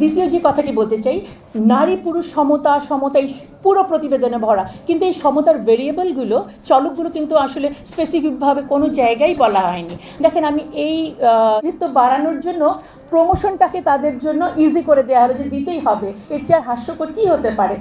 দ্বিতীয় যে কথাটি বলতে চাই, নারী পুরুষ সমতা সমতা এই পুরো প্রতিবেদনে ভরা। কিন্তু এই সমতার ভেরিয়েবলগুলো, চলকগুলো কিন্তু আসলে স্পেসিফিকভাবে কোনো জায়গায় বলা হয়নি। দেখেন, আমি এই নৃত্য বাড়ানোর জন্য প্রমোশনটাকে তাদের জন্য ইজি করে দেওয়া হবে, যে দিতেই হবে। এর চেয়ে হাস্যকর কী হতে পারে?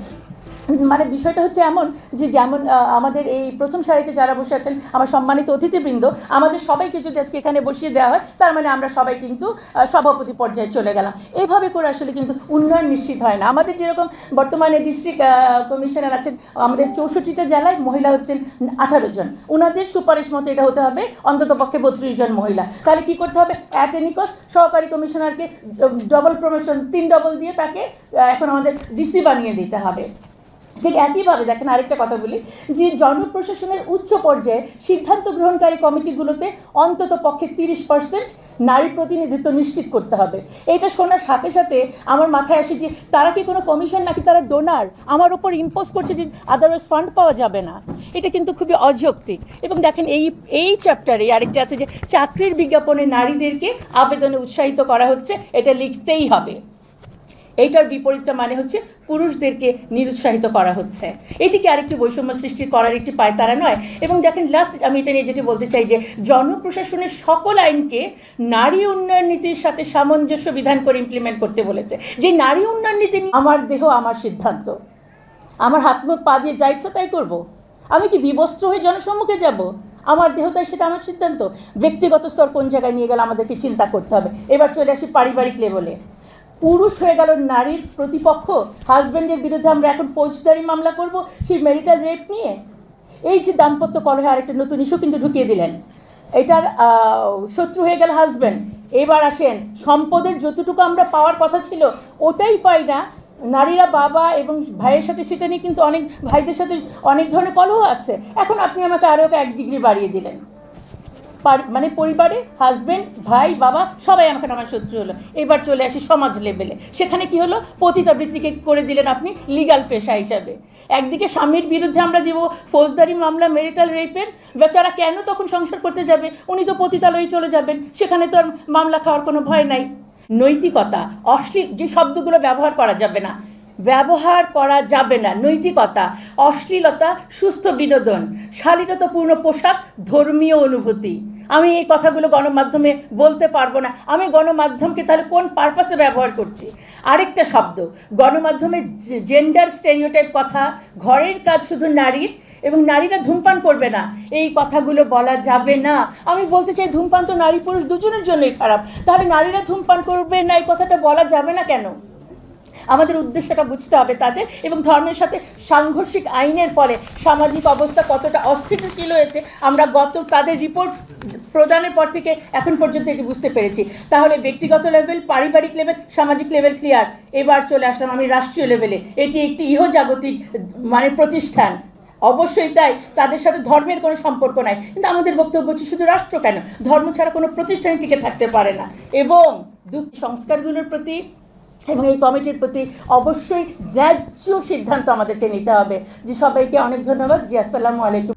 মানে বিষয়টা হচ্ছে এমন যে যেমন আমাদের এই প্রথম সারিতে যারা বসে আছেন, আমার সম্মানিত অতিথিবৃন্দ, আমাদের সবাইকে যদি আজকে এখানে বসিয়ে দেওয়া হয়, তার মানে আমরা সবাই কিন্তু সভাপতি পর্যায়ে চলে গেলাম। এইভাবে করে আসলে কিন্তু উন্নয়ন নিশ্চিত হয় না। আমাদের যেরকম বর্তমানে ডিস্ট্রিক্ট কমিশনার আছেন, আমাদের চৌষট্টিটা জেলায় মহিলা হচ্ছেন আঠারো জন। ওনাদের সুপারিশ মতো এটা হতে হবে, অন্তত পক্ষে বত্রিশ জন মহিলা। তাহলে কি করতে হবে? অ্যাট এনি কস্ট সহকারী কমিশনারকে ডবল প্রমোশন তিন ডবল দিয়ে তাকে এখন আমাদের ডিসি বানিয়ে দিতে হবে। ঠিক একইভাবে দেখেন আরেকটা কথা বলি, যে জনপ্রশাসনের উচ্চ পর্যায়ে সিদ্ধান্ত গ্রহণকারী কমিটিগুলোতে অন্তত পক্ষে তিরিশ পার্সেন্ট নারী প্রতিনিধিত্ব নিশ্চিত করতে হবে। এটা শোনার সাথে সাথে আমার মাথায় আসে যে তারা কি কোনো কমিশন নাকি তারা ডোনার আমার ওপর ইম্পোজ করছে যে আদারওয়াইজ ফান্ড পাওয়া যাবে না। এটা কিন্তু খুবই অযৌক্তিক। এবং দেখেন এই এই চ্যাপ্টারে আরেকটা আছে যে চাকরির বিজ্ঞাপনে নারীদেরকে আবেদনে উৎসাহিত করা হচ্ছে, এটা লিখতেই হবে। এইটার বিপরীতটা মানে হচ্ছে পুরুষদেরকে নিরুৎসাহিত করা হচ্ছে। এটি কি আরেকটি বৈষম্য সৃষ্টি করার একটি পায়তারা নয়। এবং দেখেন লাস্ট আমি এটা নিয়ে যেটি বলতে চাই যে, জনপ্রশাসনের সকল আইনকে নারী উন্নয়ন নীতির সাথে সামঞ্জস্য বিধান করে ইমপ্লিমেন্ট করতে বলেছে। যে নারী উন্নয়ন নীতি আমার দেহ, আমার সিদ্ধান্ত। আমার হাত, মুখ, পা দিয়ে যা ইচ্ছা তাই করব। আমি কি বিবস্ত্র হয়ে জনসম্মুখে যাব? আমার দেহ তাই সেটা আমার সিদ্ধান্ত। ব্যক্তিগত স্তর কোন জায়গায় নিয়ে গেলে আমাদেরকে চিন্তা করতে হবে। এবার চলে আসি পারিবারিক লেভেলে পুরুষ হয়ে গেল নারীর প্রতিপক্ষ। হাজব্যান্ডের বিরুদ্ধে আমরা এখন ফৌজদারি মামলা করব, সেই মেরিটাল রেপ নিয়ে। এই যে দাম্পত্য কলহে আরেকটা নতুন ইস্যু কিন্তু ঢুকিয়ে দিলেন। এটার শত্রু হয়ে গেল হাজব্যান্ড এবার আসেন, সম্পদের যতটুকু আমরা পাওয়ার কথা ছিল, ওটাই পাই না। নারীরা বাবা এবং ভাইয়ের সাথে সেটা নিয়ে কিন্তু অনেক ভাইদের সাথে অনেক ধরনের কলহ আছে। এখন আপনি আমাকে আরও এক ডিগ্রি বাড়িয়ে দিলেন। মানে পরিবারে হাজবেন্ড ভাই, বাবা, সবাই আমাকে আমার শত্রু হলো এবার চলে আসি সমাজ লেভেলে সেখানে কি হলো? পতিতাবৃত্তিকে করে দিলেন আপনি লিগাল পেশা হিসাবে। একদিকে স্বামীর বিরুদ্ধে আমরা দিব ফৌজদারি মামলা মেরিটাল রেপের বেচারা কেন তখন সংসার করতে যাবে? উনি তো পতিতালয়ে চলে যাবেন। সেখানে তো আর মামলা খাওয়ার কোনো ভয় নাই। নৈতিকতা, অশ্লীল যে শব্দগুলো ব্যবহার করা যাবে না। ব্যবহার করা যাবে না। নৈতিকতা, অশ্লীলতা, সুস্থ বিনোদন, শালীনতাপূর্ণ পোশাক, ধর্মীয় অনুভূতি। আমি এই কথাগুলো গণমাধ্যমে বলতে পারব না। আমি গণমাধ্যমকে তাহলে কোন পারপাসে ব্যবহার করছি? আরেকটা শব্দ, গণমাধ্যমে জেন্ডার স্টেরিওটাইপ কথা, ঘরের কাজ শুধু নারীর এবং নারীরা ধূমপান করবে না। এই কথাগুলো বলা যাবে না। আমি বলতে চাই ধূমপান তো নারী পুরুষ দুজনের জন্যই খারাপ। তাহলে নারীরা ধূমপান করবে না, এই কথাটা বলা যাবে না কেন? আমাদের উদ্দেশ্যটা বুঝতে হবে তাদের এবং ধর্মের সাথে সাংঘর্ষিক আইনের ফলে সামাজিক অবস্থা কতটা অস্থিতিশীল হয়েছে, আমরা গত তাদের রিপোর্ট প্রদানের পর থেকে এখন পর্যন্ত এটি বুঝতে পেরেছি। তাহলে ব্যক্তিগত লেভেল পারিবারিক লেভেল সামাজিক লেভেল ক্লিয়ার এবার চলে আসলাম আমি রাষ্ট্রীয় লেভেলে এটি একটি ইহজাগতিক মানে প্রতিষ্ঠান। অবশ্যই তাই, তাদের সাথে ধর্মের কোনো সম্পর্ক নাই। কিন্তু আমাদের বক্তব্য হচ্ছে শুধু রাষ্ট্র কেন? ধর্ম ছাড়া কোনো প্রতিষ্ঠানই টিকে থাকতে পারে না। এবং সংস্কারগুলোর প্রতি এবং এই কমিটির প্রতি অবশ্যই ন্যায্য সিদ্ধান্ত আমাদেরকে নিতে হবে। যে সবাইকে অনেক ধন্যবাদ। জি, আসসালামু আলাইকুম।